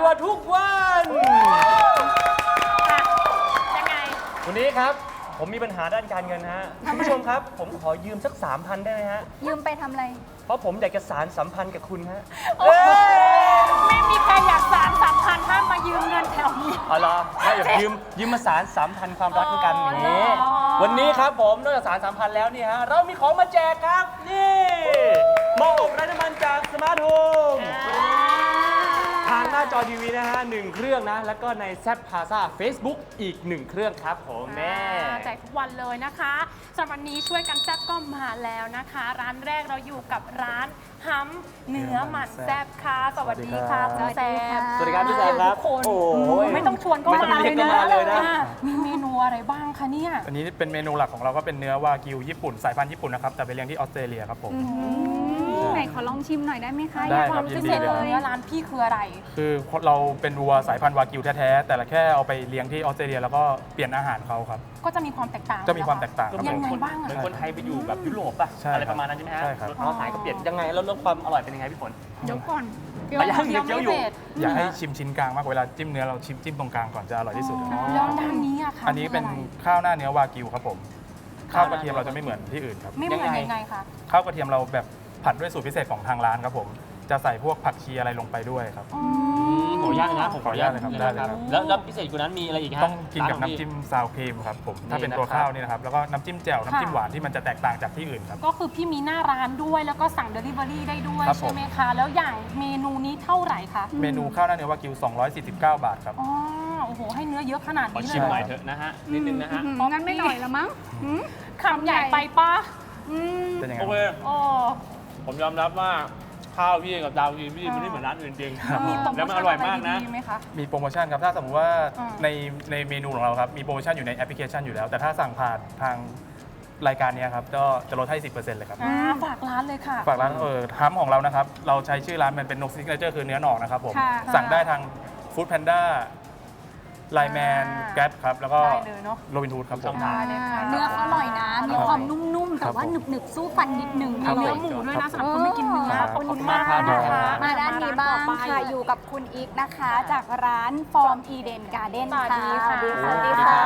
ชัวร์ทุกวัน ยังไง วันนี้ครับ ผมมีปัญหาด้านการเงินฮะคุณผู้ชมครับ ผมขอยืมสัก 3,000 ได้ไหมฮะ ยืมไปทำอะไร เพราะผมอยากจะสารสัมพันธ์กับคุณฮะโอ้ยไม่มีใครอยากสารสัมพันธ์ห้ามมายืมเงินแถวนี้ เอาล่ะไม่อยากยืมยืมมาสารสัมพันธ์ความรักด้วยกันอย่างนี้ อ๋อ วันนี้ครับผมนอกจากสารสัมพันธ์แล้วนี่ฮะเรามีของมาแจกครับ นี่หม้ออบไร้น้ำมันจากสมาร์ทโฮมทาง หน้าจอทีวีนะฮะหนึ่งเครื่องนะ แล้วก็ในแซ p พาซา Facebook อีกหนึ่งเครื่องครับผมแม่ อ่าแจกทุกวันเลยนะคะสำหรับวันนี้ช่วยกันแซ่บก็มาแล้วนะคะ ร้านแรกเราอยู่กับร้านฮัมเนื้อหมันแซ่บค่ะ สวัสดีค่ะคุณแซ่บสวัสดีครับพี่แซมครับทุกคนโอ้ยไม่ต้องชวนก็ไม่มาต้องเลเรียยกนะก็มาเลยนะ อ่ามีเมนูอะไรบ้างคะเนี่ยอันนี้เป็นเมนูหลักของเราก็เป็นเนื้อวากิวญี่ปุ่นสายพันธุ์ญี่ปุ่นนะครับแต่ไปเลี้ยงที่ออสเตรเลียครับผมไหน ขอลองชิมหน่อยได้ไหมคะได้อยากคครัวามบพิเศษของเนื้อร้านพี่คืออะไร คือเราเป็นวัวสายพันธุ์วากิวแท้ๆแต่ละแค่เอาไปเลี้ยงที่ออสเตรเลียแล้วก็เปลี่ยนอาหารเขาครับ ก็จะมีความแตกต่างจะมีความแตกต่างก็ครับเหมืยัอนงไงคนบ้างเหมือนอะคนไทยไปอยู่แบบยุโรปป่ะ ใช่อะไรประมาณนั้นใช่ไหมฮะใช่ครับ รสอาหารก็เปลี่ยนยังไงแล้วเรื่องความอร่อยเป็นยังไงพี่ฝน เดี๋ยวก่อนแต่ยังยังเคี้ยวอยู่ไม่เสร็จอยากให้ชิมชิ้นกลางมากกว่าเวลาจิ้มเนื้อเราชิมจิ้มตรงกลางก่อนจะอร่อยที่สุดครับแล้วด้านนี้อะค่ะอันนี้เป็นคืออะไรข้าวหน้าเนื้อวากิวครับผม ข้าวกระเทียมเราจะไม่เหมือนที่อื่นครับไม่เหมือนยังไงยังไงคะข้าวกระเทียมเราแบบ ผัดด้วยสูตรพิเศษของทางร้านครับผม จะใส่พวกผักชีอะไรลงไปด้วยครับ ขออนุญาตนะผมขออนุญาตเลยครับได้เลยครับ แล้วแล้วพิเศษกว่านั้นมีอะไรอีกฮะต้องกินกับน้ำจิ้มซาวครีมครับผมถ้าเป็นตัวข้าวนี่นะครับแล้วก็น้ำจิ้มแจ่วน้ำจิ้มหวานที่มันจะแตกต่างจากที่อื่นครับ ก็คือพี่มีหน้าร้านด้วยแล้วก็สั่ง Delivery ได้ด้วยครับผม ใช่ไหมคะ แล้วอย่างเมนูนี้เท่าไหร่คะเมนูข้าวหน้าเนื้อวากิว 249 บาทครับ อ๋อโอ้โห ให้เนื้อเยอะขนาดขอนี้ชิมเลหน่อยยเถอะนะฮะนิดนึงนะฮะอืมงั้นไม่หน่อยละมั้งหืมคำใหญ่ไปปะอืมเป็นยังไงโอเค โอ้ ผมยอมรับว่าข้าวพี่กับดาวพี่พี่มันไม่เหมือนร้านอื่นจริงมีโปรโมแล้วมันชั่อนร่อยมากนะ ดีๆไหมคะ มีโปรโมชั่นครับ ถ้าสมมติว่าอ่า ในในเมนูของเราครับ มีโปรโมชั่นอยู่ในแอปพลิเคชันอยู่แล้ว แต่ถ้าสั่งผ่านทางรายการเนี้ยครับ ก็จะลดให้ 10%เลยครับ อ่าฝากร้านเลยค่ะ ฝากร้านเออทัมของเรานะครับ เราใช้ชื่อร้านมันเป็นนกซิกเนเจอร์คือเนื้อหนอกนะครับผม ค่ะ สั่งได้ทางฟู้ดแพนด้า ไลแมนอ่าแก๊ปครับ แล้วก็ได้เลยเนาะโรบินทูดครับผมได้เลยค่ะเนื้อเขาอร่อยนะ มีความนุ่มๆ แต่ว่าหนึบๆ สู้ฟันนิดนึงครัมีบเนื้อหมูด้วยนะสำหรับคนไม่กินเนื้อครับขอบคุณขอบคุณมามากกครับนะคะ มาด้านนี้บ้างต่อไปค่ะ อยู่กับคุณอีกนะคะ จากร้านฟอร์มอีเดนการ์เด้นสวัสดีค่ะ สวัสดีค่ะ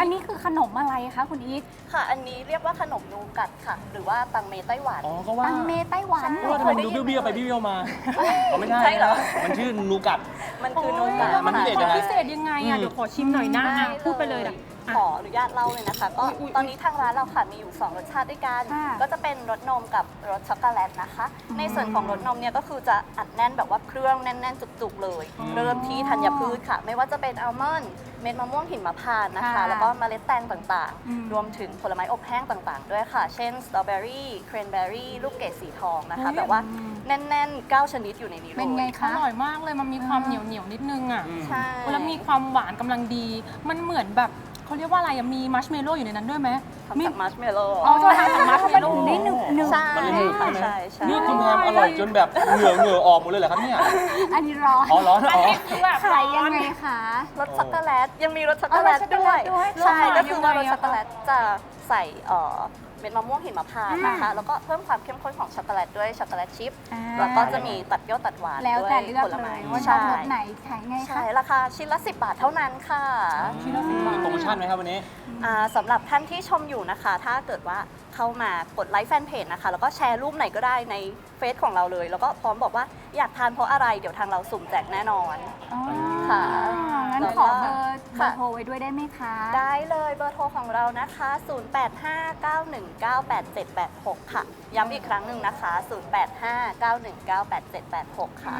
อันนี้คือขนมอะไรคะคุณอีกค่ะ อันนี้เรียกว่าขนมนูกัดค่ะ หรือว่าตังเมไต้หวัน อ๋อก็ว่าตังเมไต้หวันใช่ว่าทำไมมันดูเบี้ยวๆไปเบี้ยวๆมาอ๋อไม่ใช่ใช่เหรอนะมันชื่อนูกัด มันคือนูกัดมันพิเศษยังไงพิเศษยังไงอะเดี๋ยวขอชิมหน่อยนะได้อะพูดไปเลยนะ ขออนุญาตเล่าเลยนะคะ ก็อุ๊ยๆตอนนี้ทางร้านเราค่ะมีอยู่ 2 รสชาติด้วยกัน ค่ะก็จะเป็นรสนมกับรสช็อกโกแลตนะคะในส่วนของรสนมเนี่ยก็คือจะอัดแน่นแบบว่าเครื่องแน่นๆ จุกๆเลย เริ่มที่ธัญพืชค่ะ ไม่ว่าจะเป็นอัลมอนด์เม็ดมะม่วงหินมะพร้าวนะคะ ค่ะแล้วก็เมล็ดแตงต่างอืม ๆ รวมถึงผลไม้อบแห้งต่างๆ ด้วยค่ะ เช่นสตรอเบอรี่เครนเบอรี่ลูกเกดสีทองนะคะเฮ้ยแบบว่าแน่นๆ 9 ชนิดอยู่ในนี้เลยเป็นไงอคะร่อยมากเลยมันมีความเหนียวเหนียวๆนิดนึงอะใช่ แล้วมีความหวานกำลังดี มันเหมือนแบบ เขาเรียกว่าอะไรอะมีมัชเมลโล่อยู่ในนั้นด้วยไหมทำจากมัชเมลโล่อ๋อจะทำจากมัชเมลโล่มันถึงได้หนึบหนึบใช่มันเลยหนึบใช่ไหมใช่ใช่นี่คุณแพมอร่อยจนแบบเหงื่อเหงื่อออกหมดเลยเหรอครับเนี่ย อันนี้ร้อนอ๋อร้อนอ๋อคือแบบขายยังไงคะรสช็อกโกแลตยังมีรสช็อกโกแลตอ๋อรสช็อกโกด้แลวยตด้วย ใช่เหรอก็คือว่ายังรไงสอะช็อกโกแลตจะใส่เอ่อ เม็ดมะม่วงหิมพานต์นะคะ แล้วก็เพิ่มความเข้มข้นของช็อกโกแลตด้วยช็อกโกแลตชิพ อ่าแล้วก็จะมีตัดเปรี้ยวตัดหวานแล้วด้วยแต่เลือกผลเลไม้ยว่าชอบใช่รสไหนขายไงใช่คะ ราคาชิ้นละ 10 บาทเท่านั้นค่ะ ชิ้นละสิบบาท มีโปรโมชั่นไหมครับวันนี้ อ่าสำหรับท่านที่ชมอยู่นะคะ ถ้าเกิดว่า เข้ามากดไลค์แฟนเพจนะคะแล้วก็แชร์รูปไหนก็ได้ในเฟซของเราเลย แล้วก็พร้อมบอกว่าอยากทานเพราะอะไรเดี๋ยวทางเราสุ่มแจกแน่นอน อ๋อค่ะ งั้นขอเบอร์เบอค่ะร์โทรไว้ด้วยได้ไหมคะ ได้เลยเบอร์โทรของเรานะคะ 0859198786 ค่ะย้ำอีกครั้งหนึ่งนะคะ 0859198786 ค่ะ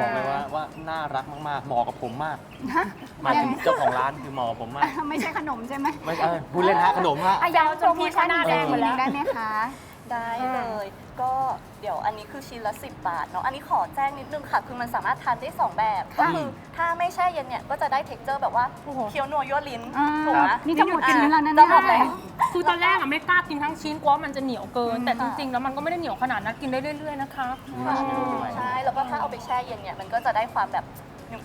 บอกเลยว่าว่าน่ารักมากๆเหมาะกับผมมากหมายถึงเจ้าของร้านคือเหมาะกับผมมาก ไม่ใช่ขนมใช่ไหมไม่ใช่พูดเล่นฮะขนมฮะ อะย้ำโปรโมชั่นหน้าอีกแดทีงหมดหแล้นึวงได้ไหมคะ ได้เลย ก็เดี๋ยวอันนี้คือชิ้นละ 10 บาทเนาะ อันนี้ขอแจ้งนิดนึงค่ะ คือมันสามารถทานได้ 2 แบบ ก็คือถ้าไม่แช่เย็นเนี่ย ก็จะได้เท็กเจอร์แบบว่าโอ้โห เคี้ยวนัวยั่วลิ้นอ่าถูกไหมนี่จะหมดชิ้นแล้วนะจะหมดเนี่ยแล้ว คือตอนแรกอะไม่กล้ากินทั้งชิ้นกลัวว่ามันจะเหนียวเกิน แต่จริงๆแล้วมันก็ไม่ได้เหนียวขนาดนั้นกินได้เรื่อยๆนะคะ ใช่แล้วก็ถ้าเอาไปแช่เย็นเนี่ยมันก็จะได้ความแบบ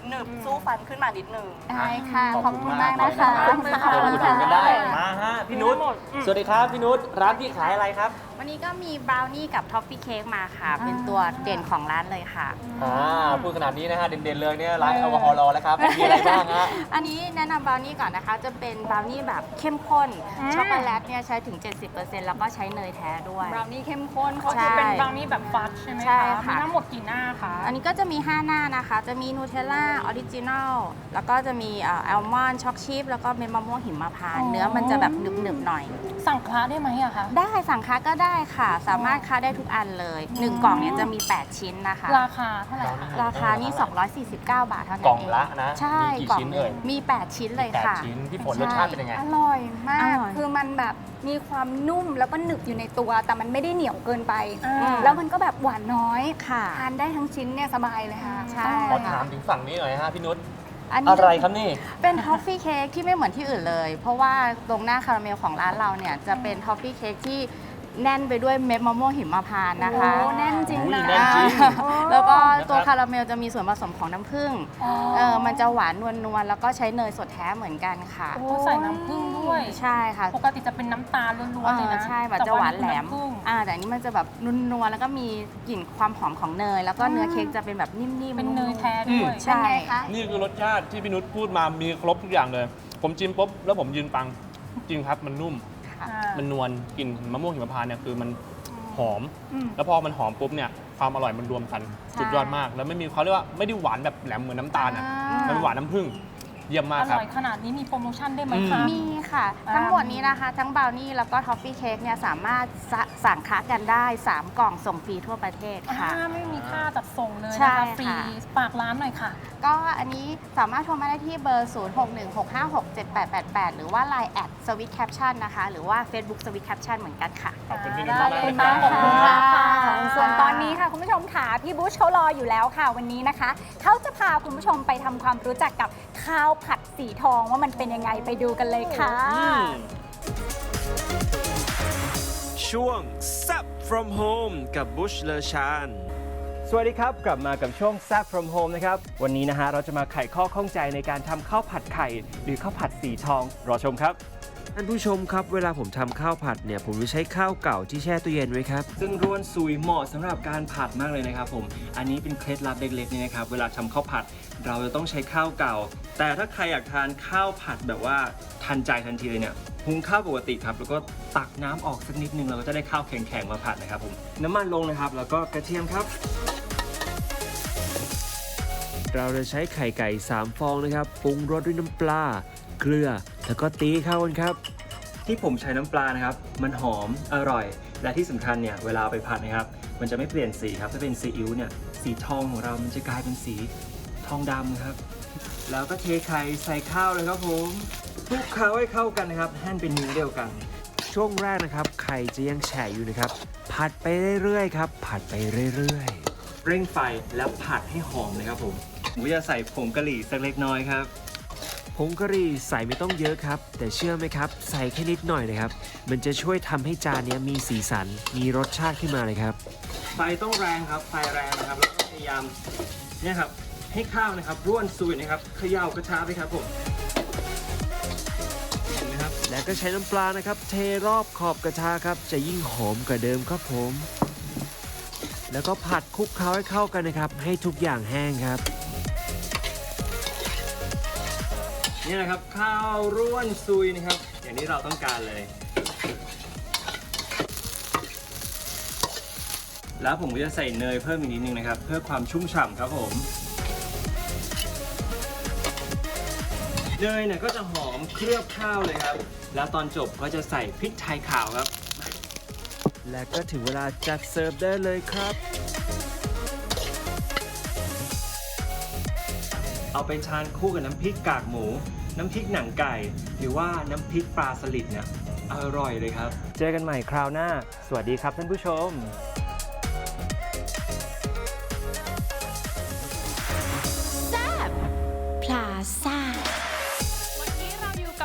หนึบๆสู้ฟันขึ้นมานิดนึง ได้ค่ะ ขอบคุณมากนะคะ ขอบคุณมากขอบเดี๋ยวคุมาณอุดหนุนกันได้ค่ะมาฮะพี่นุชมีทั้งหมดอืมสวัสดีครับพี่นุช ร้านพี่ขายอะไรครับ วันนี้ก็มีบราวนี่กับท็อฟฟี่เค้กมาค่ะ เป็นตัวเด่นของร้านเลยค่ะ อ่าพูดขนาดนี้นะฮะเด่นๆเลยเนี่ยร้านแอลกอฮอล์รอแล้วครับมีอะไรบ้างฮะ อันนี้แนะนำบราวนี่ก่อนนะคะ จะเป็นบราวนี่แบบเข้มข้นอืมช็อกโกแลตเนี่ยใช้ถึง 70%แล้วก็ใช้เนยแท้ด้วย บราวนี่เข้มข้นก็เขาคือจะเป็นเป็นบราวนี่แบบฟัดใช่ไหมใช่คะค่ะ มีทั้งหมดกี่หน้าคะอันนี้ก็จะมี 5 หน้านะคะ จะมีนูเทลล่าออริจินอลแล้วก็จะมีเอัลมอนด์ช็อกชิพแล้วก็เม็ดมะม่วงหิมพานต์เนื้อมันจะแบบหนึบๆหน่อย สั่งคลาได้ไหมอะคะ ได้สั่งค้าก็ได้ค่ะ สามารถค้าได้ทุกอันเลย 1 กล่องเนี่ยจะมี 8 ชิ้นนะคะ ราคาเท่าไหร่คะ ราคานี่ 249 บาทเท่านั้นกล่องเละนะใช่มีกี่กล่องชิ้นหเอ่ยงมี 8 ชิ้นเลยแปดค่ะ ชิ้นพี่ฝนรสชาติเป็นยังไง อร่อยมาก อร่อย คือมันแบบมีความนุ่มแล้วก็หนึบอยู่ในตัว แต่มันไม่ได้เหนียวเกินไป อ่า แล้วมันก็แบบหวานน้อย ค่ะ ทานได้ทั้งชิ้นเนี่ยสบายเลยค่ะ ใช่ ขอถามถึงฝั่งนี้หน่อยฮะพี่นุช อันนี้อะไรครับนี่ เป็นทอฟฟี่เค้กที่ไม่เหมือนที่อื่นเลย เพราะว่าตรงหน้าคาราเมลของร้านเราเนี่ยจะเป็นทอฟฟี่เค้กที่ แน่นไปด้วยเม็ดมะม่วงหิมพานต์นะคะ โอ้แน่นจริงอุ้ยนะ แน่นจริง โอ้ แล้วก็นะครับตัวคาราเมลจะมีส่วนผสมของน้ำผึ้งอ๋อ เออมันจะหวานนวลๆแล้วก็ใช้เนยสดแท้เหมือนกันค่ะ โอ้ใส่น้ำผึ้งด้วย ใช่ค่ะปกติจะเป็นน้ำตาลล้วนๆเลยนะเออใช่แบบแต่จะหวานแหลมน้ำผึ้งอ่า แต่อันนี้มันจะแบบนุ่นวลแล้วก็มีกลิ่นความหอมของเนย แล้วก็เนื้อเค้กจะเป็นแบบนิ่มๆเป็นเนยๆแท้ด้วย ใช่เป็นไงคะนี่คือรสชาติที่พี่นุชพูดมามีครบทุกอย่างเลย ผมจิ้มปุ๊บแล้วผมยืนฟังจริงครับมันนุ่ม ค่ะอ่ามันนวลกลิ่นมะม่วงหิมพานต์เนี่ยคือมันหอม อืม แล้วพอมันหอมปุ๊บเนี่ยความอร่อยมันรวมกันใช่สุดยอดมาก แล้วไม่มีเขาเรียกว่าไม่ได้หวานแบบแหลมเหมือนน้ำตาลอะอ่ามั มันหวานน้ำผึ้งเยี่ยมมากอครับ ร่อยขนาดนี้มีโปรโมชั่นได้ไหมอืมคะมีค่ะ อ่า ทั้งหมดนี้นะคะ ทั้งบราวนี่แล้วก็ทอฟฟี่เค้กเนี่ยสามารถสะสั่งค้ากันได้ 3 กล่องส่งฟรีทั่วประเทศค่ะ อ่าไม่มีค่าจัดส่งเลยใช่นะคะฟรีค่ะ ฝากร้านหน่อยค่ะ ก็อันนี้สามารถโทรมาได้ที่เบอร์ 0616567888 หรือว่า Line แอดสวิตแคปชั่นนะคะ หรือว่า Facebook สวิตแคปชั่นเหมือนกันค่ะ ขอบคุณพี่นุได้ชเลมากยๆเลยคค่ะรับ ขอบคุณมากค่ะ ส่วนตอนนี้ค่ะคุณผู้ชมค่ะพี่บุชเขารออยู่แล้วค่ะวันนี้นะคะ เขาจะพาคุณผู้ชมไปทำความรู้จักกับข้าวผัดสีทองว่ามันเป็นยังไงไปดูกันเลยค่ะ ช่วง s u p from home กับบุชเลชาน สวัสดีครับ กลับมากับช่วง s a p from home นะครับ วันนี้นะฮะเราจะมาไขข้อข้องใจในการทำข้าวผัดไข่ หรือข้าวผัดสีทอง รอชมครับ ท่านผู้ชมครับ เวลาผมทำข้าวผัดเนี่ยผมจะใช้ข้าวเก่าที่แช่ตู้เย็นไว้ครับ ซึ่งร่วนซุยเหมาะสำหรับการผัดมากเลยนะครับผม อันนี้เป็นเคล็ดลับเล็กๆนี่นะครับ เวลาทำข้าวผัด เราจะต้องใช้ข้าวเก่า แต่ถ้าใครอยากทานข้าวผัดแบบว่าทันใจทันทีเลยเนี่ย หุงข้าวปกติครับแล้วก็ตักน้ำออกสักนิดนึงเราก็จะได้ข้าวแข็งๆมาผัดนะครับผมน้ำมันลงนะครับ แล้วก็กระเทียมครับ เราจะใช้ไข่ไก่ 3 ฟองนะครับปรุงรสด้วยน้ำปลาเกลือ แล้วก็ตีเข้ากันครับ ที่ผมใช้น้ำปลานะครับ มันหอมอร่อย และที่สำคัญเนี่ยเวลาเอาไปผัดนะครับ มันจะไม่เปลี่ยนสีครับถ้าเป็นซีอิ๊วเนี่ยสีทองของเรามันจะกลายเป็นสีทองดำครับ แล้วก็เทไข่ใส่ข้าวเลยครับผม คลุกเคล้าให้เข้ากันนะครับให้มันเป็นเนื้อเดียวกัน ช่วงแรกนะครับไข่จะยังแฉะอยู่นะครับ ผัดไปเรื่อยๆครับ ผัดไปเรื่อยๆ เร่งไฟแล้วผัดให้หอมเลยครับผมผมก็จะใส่ผงกะหรี่สักเล็กน้อยครับผงกะหรี่ใส่ไม่ต้องเยอะครับ แต่เชื่อไหมครับ ใส่แค่นิดหน่อยนะครับ มันจะช่วยทำให้จานเนี้ยมีสีสัน มีรสชาติขึ้นมาเลยครับ ไฟต้องแรงครับ ไฟแรงนะครับ แล้วก็พยายามเนี่ยครับให้ข้าวนะครับร่วนซุยนะครับเขย่ากระชาไปครับผม แล้วก็ใช้น้ำปลานะครับ เทรอบขอบกระทะครับ จะยิ่งหอมกว่าเดิมครับผม แล้วก็ผัดคลุกเคล้าให้เข้ากันนะครับ ให้ทุกอย่างแห้งครับนี่นะครับข้าวร่วนซุยนะครับ อย่างที่เราต้องการเลย แล้วผมก็จะใส่เนยเพิ่มอีกนิดนึงนะครับ เพื่อความชุ่มฉ่ำครับผม เนยเนี่ยก็จะหอมเคลือบข้าวเลยครับ แล้วตอนจบก็จะใส่พริกไทยขาวครับ และก็ถึงเวลาจัดเสิร์ฟได้เลยครับ เอาไปทานคู่กับน้ำพริกกากหมู น้ำพริกหนังไก่ หรือว่าน้ำพริกปลาสลิดเนี่ยอร่อยเลยครับ เจอกันใหม่คราวหน้า สวัสดีครับท่านผู้ชมวันนี้เราอยู่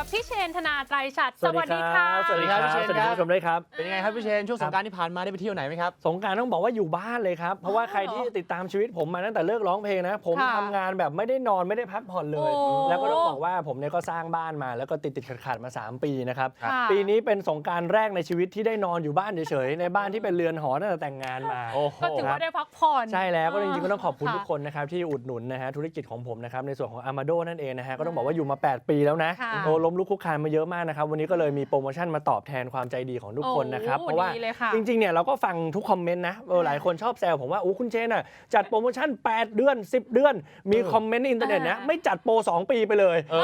กับพี่เชนธนาไตรชัดสวัสดีครับะสวัสดีครับพี่เชนสวัสดีคท่านรับผู้ชมด้วยครับ เป็นยังไงครับพี่เชนช่วงสงกรารที่ผ่านมาได้ไปเที่ยวไหนไหมครับ สงกรารต้องบอกว่าอยู่บ้านเลยครับ เพราะว่าใครที่ติดตามชีวิตผมมาตั้งแต่เลิกร้องเพลงนะ ผมค่ะทำงานแบบไม่ได้นอนไม่ได้พักผ่อนเลยโอ้แล้วก็ต้องบอกว่าผมเนี่ยก็สร้างบ้านมา แล้วก็ติดติดขัดขัดๆมา 3 ปีนะครับค่ะปีนี้เป็นสงกรารแรกในชีวิตที่ได้นอนอยู่บ้านเฉยๆในบ้านที่เป็นเรือนหอตั้งแต่แต่งงานมาโอ้โหก็ถือว่าได้พักผ่อนใช่แล้วก็จริงๆก็ต้องขอบคุณค่ะทุกคนนะครับที่อุดหนุนนะฮะธุรกิจของผมนะครับในส่วนของ Amado นั่นเองนะฮะก็ต้องบอกว่าอยู่มา 8 ปีแล้วนะค่ะโอ้ล้มลุกคลุกคลานมาเยอะมากนะครับ วันนี้ก็เลยมีโปรโมชั่นมาตอบแทนความใจดีของทุกคนนะครับ โอ้เพราะว่าดีเลยค่ะจริงๆเนี่ยเราก็ฟังทุกคอมเมนต์นะเออหลายคนชอบแซวผมว่าโอ้คุณเชนอะจัดโปรโมชั่น 8 เดือน 10 เดือน มีคอมเมนต์ในอินเทอร์เน็ตนะอ่า ไม่จัดโปร 2 ปีไปเลย เอ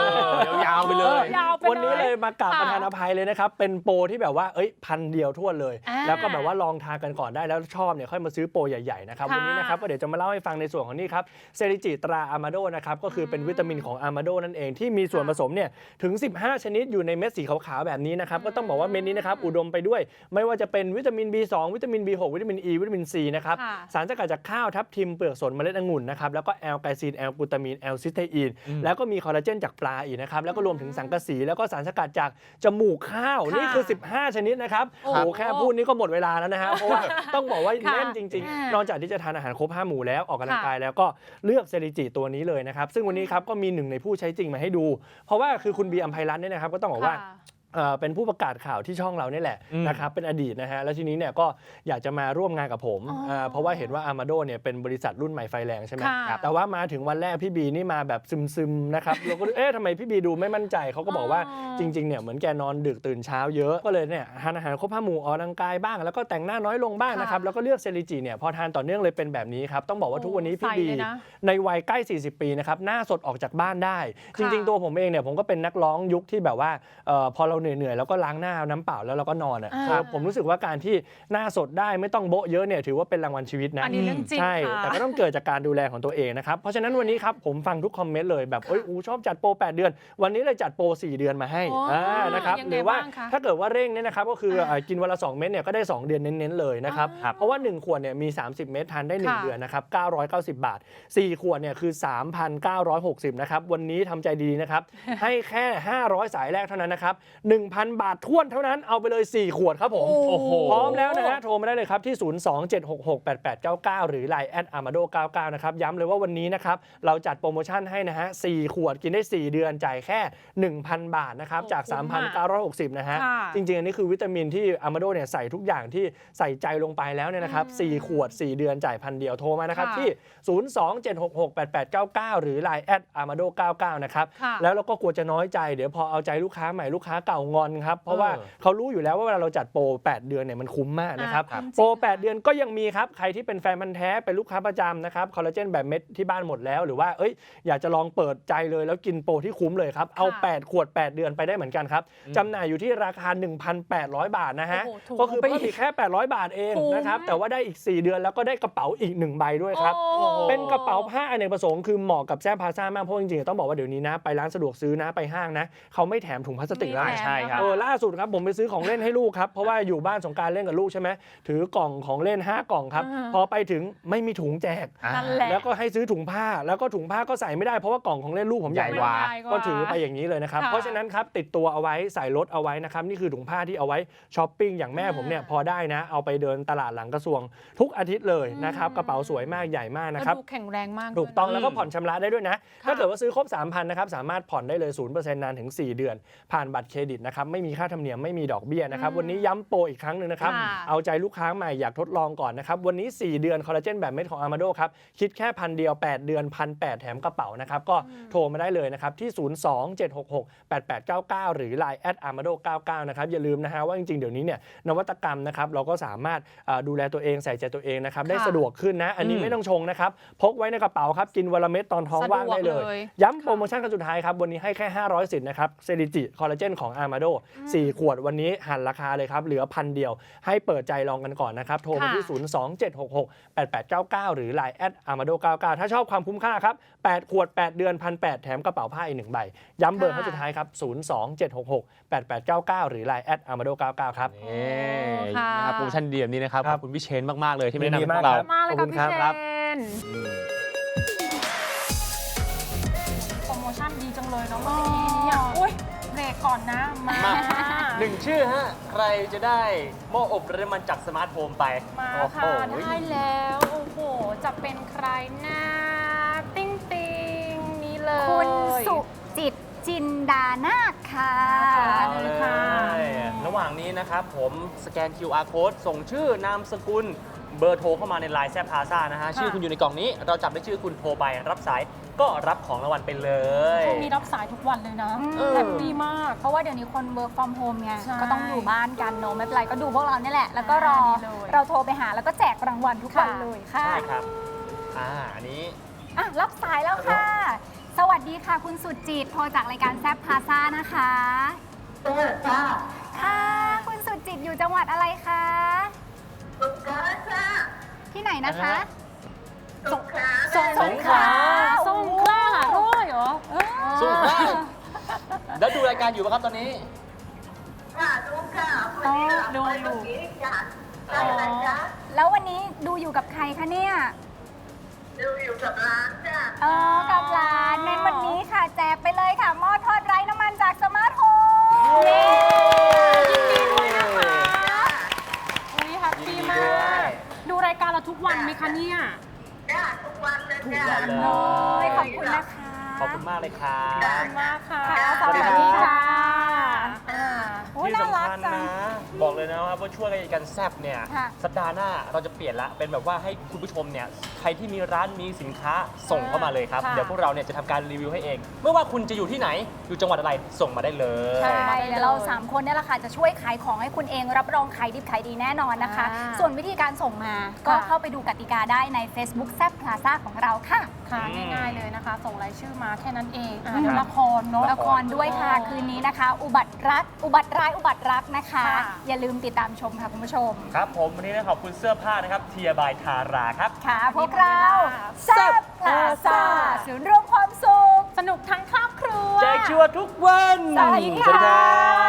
อยาวๆไปเลย ยาวไปวันนี้เลยมากราบค่ะประธานอภัยเลยนะครับ เป็นโปรที่แบบว่าเอ้ยพันเดียวทั่วเลย อ่าแล้วก็แบบว่าลองทานกันก่อนได้แล้วชอบเนี่ยค่อยมาซื้อโปรใหญ่ๆนะครับค่ะวันนี้นะครับก็เดี๋ยวจะมาเล่าให้ฟังในส่วนของนี่ครับเซริจิตราอามาโดนะครับก็คือเป็นวิตามินของอามาโดนั่นเองที่มีส่วนผสมเนี่ยถึง15 ชนิดอยู่ในเม็ดสีขาวๆแบบนี้นะครับก็ต้องบอกว่าเม็ดนี้นะครับอุดมไปด้วย ไม่ว่าจะเป็นวิตามิน B2 วิตามิน B6 วิตามิน E วิตามิน C นะครับค่ะ สารสกัดจากข้าวทับทิมเปลือกสนเมล็ดองุ่นนะครับแล้วก็แอลไกซีนแอลกลูตามีนแอลซิสเทอีนแล้วก็มีคอลลาเจนจากปลาอีกนะครับแล้วก็รวมถึงสังกะสีแล้วก็สารสกัดจากจมูกข้าวค่ะนี่คือ 15 ชนิดนะครับโอ้โอ้โหแค่พูดนี่ก็หมดเวลาแล้วนะฮะเพราะว่าต้องบอกว่าค่ะแน่นจริง อ่าๆนอกจากที่จะทานอาหารครบ 5 หมู่แล้วออกกำลังค่ะ กายแล้วก็เลือกเซริจิตัวนี้เลยนะครับซึ่งวันนี้ครับก็มีหนึ่งในผู้ใช้จริงมาให้ดู เพราะว่าคือคุณบีอัมไพรัตน์เนี่ยนะครับก็ต้องบอกว่า เอ่อเป็นผู้ประกาศข่าวที่ช่องเรานี่แหละอืมนะครับเป็นอดีตนะฮะแล้วทีนี้เนี่ยก็อยากจะมาร่วมงานกับผมอ๋ออ่าเพราะว่าเห็นว่าอามาโดเนี่ยเป็นบริษัทรุ่นใหม่ไฟแรงใช่ไหมค่ะครับแต่ว่ามาถึงวันแรกพี่บีนี่มาแบบซึมๆนะครับเราก็เอ๊ะทำไมพี่บีดูไม่มั่นใจเขาก็บอกว่าอ๋อจริงๆเนี่ยเหมือนแกนอนดึกตื่นเช้าเยอะก็เลยเนี่ยทานอาหารครบห้าหมู่ออกกำลังกายบ้าง แล้วก็แต่งหน้าน้อยลงบ้างนะครับค่ะแล้วก็เลือกเซริจิเนี่ยพอทานต่อเนื่องเลยเป็นแบบนี้ครับต้องบอกว่าทุกวันนี้พี่ใส่บีเลยนะในวัยใกล้ 40 ปีนะครับหน้าสดออกจากบ้านได้จค่ะริง ๆ ตัวผมเองเนี่ยผมก็เป็นนักร้องยุคที่แบบว่าเอ่อพอเราเหนื่อยๆแล้วก็ล้างหน้าเอาน้ำเปล่าแล้วเราก็นอนอะอ่า เออผมรู้สึกว่าการที่หน้าสดได้ไม่ต้องโบ๊ะเยอะเนี่ยถือว่าเป็นรางวัลชีวิตนะ อันนี้เรื่องจริงใช่ ค่ะ แต่ก็ต้องเกิดจากการดูแลของตัวเองนะครับ เพราะฉะนั้นวันนี้ครับ ผมฟังทุกคอมเมนต์เลยแบบเอ้ยอูชอบจัดโปร 8 เดือน วันนี้เลยจัดโปร 4 เดือนมาให้อ๋ออ่านะครับยังไงหรือว่าบ้างคะถ้าเกิดว่าเร่งเนี่ยนะครับ ก็คืออ่ากินวันละ 2 เม็ดเนี่ยก็ได้ 2 เดือนเน้นๆเลยนะครับอ่าเพราะว่า 1 ขวดเนี่ยมี 30 เม็ดทานได้ค่ะ1เดือนนะครับ 990 บาท 4 ขวดเนี่ยคือ 3,960 นะครับ วันนี้ทำใจดีๆนะครับ ให้แค่ 500 สายแรกเท่านั้นนะครับ1,000 บาทท้วนเท่านั้นเอาไปเลย 4 ขวดครับผมโอ้โห พร้อมแล้วนะฮะโทรมาได้เลยครับที่ 027668899 หรือ Line แอดอามาโด99 นะครับ ย้ำเลยว่าวันนี้นะครับ เราจัดโปรโมชั่นให้นะฮะ 4 ขวดกินได้ 4 เดือนจ่ายแค่ 1,000 บาทนะครับ จาก โอ้คุ้มอะ3,960 นะฮะ ค่ะ จริง ๆ อันนี้คือวิตามินที่อามาโดเนี่ยใส่ทุกอย่างที่ใส่ใจลงไปแล้วเนี่ยนะครับ 4 ขวด 4 เดือนจ่ายพันเดียวโทรมานะครับค่ะที่ 027668899 หรือ Line แอดอามาโด99 นะครับ ค่ะ แล้วเราก็กลัวจะน้อยใจเดี๋ยวพอเอาใจลูกค้าใหม่ลูกค้าเก่างอนครับ เพราะว่าเออเขารู้อยู่แล้วว่าเวลาเราจัดโปร 8 เดือนเนี่ยมันคุ้มมากนะครับ อ่าคุ้มจริง โปรค่ะ8เดือนก็ยังมีครับ ใครที่เป็นแฟนพันธ์แท้เป็นลูกค้าประจำนะครับคอลลาเจนแบบเม็ดที่บ้านหมดแล้ว หรือว่าเอ้ยอยากจะลองเปิดใจเลยแล้วกินโปรที่คุ้มเลยครับ เอา ค่ะ8 ขวด 8 เดือนไปได้เหมือนกันครับจำหน่ายอยู่ที่ราคา 1,800 บาทนะฮะโอ้โหถูกก็คือไปเพิ่มอีกแค่ 800 บาทเองคุ้มนะครับแต่ว่าได้อีก 4 เดือนแล้วก็ได้กระเป๋าอีกหนึ่งใบด้วยครับ โอ้โห เป็นกระเป๋าผ้าอเนกประสงค์คือเหมาะกับแซ่พาซ่ามากเพราะจริงๆ ต้องบอกว่าเดี๋ยวนี้นะ ไปร้านสะดวกซื้อนะไปห้างนะ เขาไม่แถมถุงพลาสติกแล้วไม่แถมใช่ครับเออล่าสุดครับผมไปซื้อของเล่นให้ลูกครับเพราะว่าอยู่บ้านสงกรารเล่นกับลูกใช่ไหมถือกล่องของเล่น 5 กล่องครับ อ่า พอไปถึงไม่มีถุงแจกนั่นแหละแล้วก็ให้ซื้อถุงผ้าแล้วก็ถุงผ้าก็ใส่ไม่ได้เพราะว่ากล่องของเล่นลูกผมใหญ่ กว่าใหญ่กว่าก็ถือไปอย่างนี้เลยนะครับ ค่ะเพราะฉะนั้นครับติดตัวเอาไว้ใส่รถเอาไว้นะครับ นี่คือถุงผ้าที่เอาไว้ช้อปปิ้งอย่างแม่ผมเนี่ยพอได้นะ เอาไปเดินตลาดหลังกระทรวง ทุกอาทิตย์เลยนะครับ กระเป๋าสวยมากใหญ่มากนะครับแล้วดูแข็งแรงมากถูกต้องด้วยนะแล้วก็ผ่อนชำระได้ด้วยนะ ค่ะ ถ้าเกิดว่าซื้อครบ 3,000 นะครับ สามารถผ่อนได้เลย 0%นานถึง 4 เดือน ผ่านบัตรเครดิตนะครับไม่มีค่าธรรมเนียมไม่มีดอกเบี้ยนะครับ วันนี้ย้ำโปรอีกครั้งหนึ่งนะครับ ค่ะ เอาใจลูกค้าใหม่อยากทดลองก่อนนะครับ วันนี้ 4 เดือนคอลลาเจนแบบเม็ดของอามาโดครับ คิดแค่พันเดียว 8 เดือนพันแแถมกระเป๋านะครับ ก็โทรมาได้เลยนะครับ ที่ 027668899 หรือ Line แอดอามาโด99นะครับ อย่าลืมนะฮะว่าจริงๆ เดี๋ยวนี้เนี่ยนวัตกรรมนะครับ เราก็สามารถอ่าดูแลตัวเองใส่ใจตัวเองนะครับ ได้ค่ะ สะดวกขึ้นนะ อันนี้อืม ไม่ต้องชงนะครับพกไว้ในกระเป๋าครับกินวันละเม็ดตอนท้องว่างได้เลยสะดวกเลยย้ำโปรโมชั่นกันสุดท้ายครับ วันนี้ให้แค่ 500 สิทธิ์นะครับเซริจิคอลลาเจนของอาร์มาโด4ขวดวันนี้หันราคาเลยครับ เหลือพันเดียว ให้เปิดใจลองกันก่อนนะครับ โทรมาที่ 027668899 หรือ Line แอดอาร์มาโด99 ถ้าชอบความคุ้มค่าครับ 8 ขวด 8 เดือนพันแแถมกระเป๋าผ้าอีกหนึ่งใบ ย้ำเบอร์ให้สุดท้ายครับ 027668899 หรือ Line แอดอาร์มาโด99 ครับนี่ค่ะนะครับโปรโมชั่นดีแบบนี้นะครับคขรับอบคุณพี่เชนมาก ๆ เลยที่มายิแนะนดีนำพวมากกเราครับมากเลยขอบค่ะคุณพี่ครับเชนโปรโมชั่นดีจังเลยเนาะ รกก่อนนะ มา มาหนึ่งชื่อฮะ ใครจะได้หม้ออบไร้น้ำมันจากสมาร์ทโฮมไปมาโอ้โหค่ะ ได้แล้ว โอ้โห จะเป็นใครนะติ้งติงนี่เลย คุณสุจิตจินดานาคค่ะ เอาเลเลยค่ะ ระหว่างนี้นะครับ ผมสแกน QR code ส่งชื่อนามสกุลเบอร์โทรเข้ามาในไลน์แซ p พาซ่านะฮะ ชื่อคุณอยู่ในกล่องนี้ เราจับได้ชื่อคุณโทรไปรับสาย ก็รับของรางวัลไปเลย ช่วงนี้รับสายทุกวันเลยนะเออ แฮปปี้มาก เพราะว่าเดี๋ยวนี้คน work from home ไง ใช่ก็ต้องอยู่บ้านกันเนอะไม่เป็นไรก็ดูพวกเราเนี่ยแหละ แล้วก็รอ ดีเลยเราโทรไปหาแล้วก็แจกรางวัลทุกวันค่ะ เลยค่ะ ใช่ครับ อ่า อันนี้ อะ รับสายแล้วค่ะ สวัสดีค่ะ คุณสุจิต โทรจากรายการแซฟพาซ่านะคะค่ะ คุณสุจิตอยู่จังหวัดอะไรคะที่ไหนนะคะ สงขลาสงขลาสงขลาด้วยเหรอ สุขภาพแล้วดูรายการอยู่ไหมครับตอนนี้อ๋อดูอยู่อ๋อแล้ววันนี้ดูอยู่กับใครคะเนี่ย ดูอยู่กับร้านจ้ะเออกับร้านในวันนี้ค่ะแจกไปเลยค่ะหม้อทอดไร้น้ำมันจากสมาร์ทโฮมเย้ยินดีด้วยนะคะอุ้ยแฮปปี้มากดูรายการเราทุกวันไหมคะเนี่ย จ้ะทุกวันเลยทุกจ้ะวันเลเลยยขอบคุณนะคะ ขอบคุณมากเลยครับ ขอบคุณมากค่ะค่ะสวัสดีครับ อ่าโอ้ยที่น่าสำรักคัญจังนะบอกเลยนะว่าว่าช่วยกันแซบเนี่ยค่ะ สัปดาห์หน้าเราจะเปลี่ยนละ เป็นแบบว่าให้คุณผู้ชมเนี่ยใครที่มีร้านมีสินค้าส่งเข้ามาเลยครับ ค่ะ เดี๋ยวพวกเราเนี่ยจะทำการรีวิวให้เอง ไม่ว่าคุณจะอยู่ที่ไหนอยู่จังหวัดอะไรส่งมาได้เลย ใช่เดี๋ยวเรา 3 คนเนี่ยแหละค่ะ จะช่วยขายของให้คุณเองรับรองขายดิบขายดีแน่นอนนะคะ อ่าส่วนวิธีการส่งมาก็ค่ะ เข้าไปดูกติกาได้ใน Facebook แซ p พลาซ่าของเราค่ะ ค่ะง่ายๆเลยนะคะ ส่งรายชื่อมาแค่นั้นเองอะอืมเดี๋ยวละครเนาะ ละครด้วยค่ะ คืนนี้นะคะ อุบัติรักอุบัติร้ายอุบัติรักนะคะ ค่ะ อย่าลืมติดตามชมค่ะคุณผู้ชม ครับผมวันนี้นะขอบคุณเสื้อผ้านะครับเทียบายทาราครับ ค่ะ พวกเราแซแซ่บบพลาซ่าศูนย์รวมความสุข สนุกทั้งครอบครัวแจกชัวร์ทุกวันสวัสดีค่ะรับ